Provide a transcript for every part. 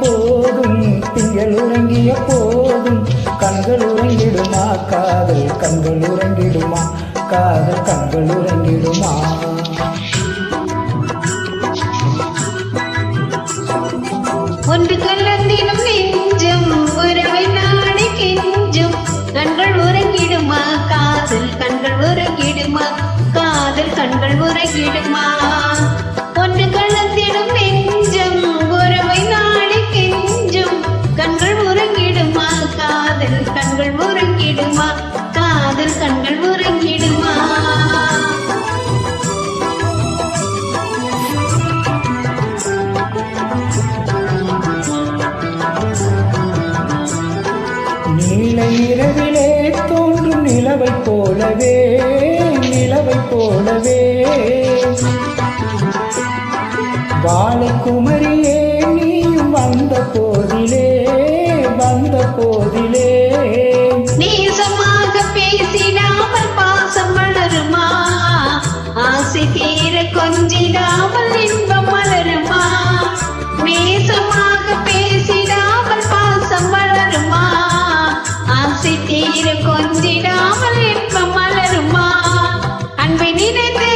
போதும் திங்கள் உறங்கிய போதும். கண்கள் உறங்கிடுமா? காதல் கண்கள் உறங்கிடுமா? காதல் கண்கள் உறங்கிடுமா? ஒன்று கலந்திடும் நெஞ்சம் உறவை நாடி கெஞ்சும். கண்கள் உறங்கிடுமா? காதல் கண்கள் உறங்கிடுமா? காதல் கண்கள் உறங்கிடுமா? நீல இரவிலே தோன்றும் நிலவை போலவே நிலவை போலவே. ஆசை கொஞ்சிடாமல் இன்பம் மலருமா? அன்பை நினைத்து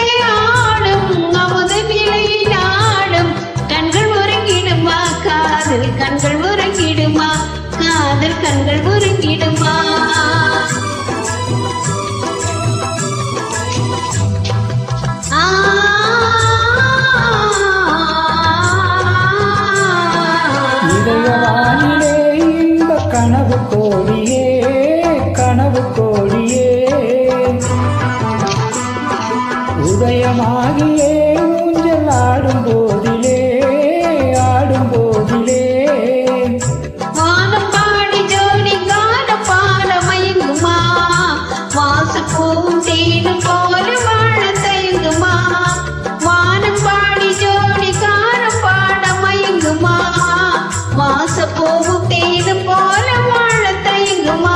வாசப்பூவும் தேனும் போல வாழ தயங்குமா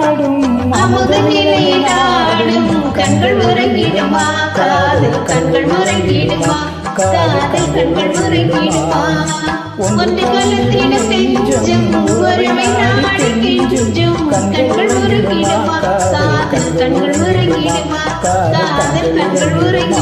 ஆடும் அமுத நிலையிலாடும் கண்கள் உறங்கிடுமா காதல் கண்கள் உறங்கிடுமா காதல் கண்கள் உறங்கிடுமா ஒன்று கலத்திடும் நெஞ்சம் ஒருமை நாடி கெஞ்சும் கண்கள் உறங்கிடுமா காதல் கண்கள் உறங்கிடுமா காதல் கண்கள் உறங்கிடுமா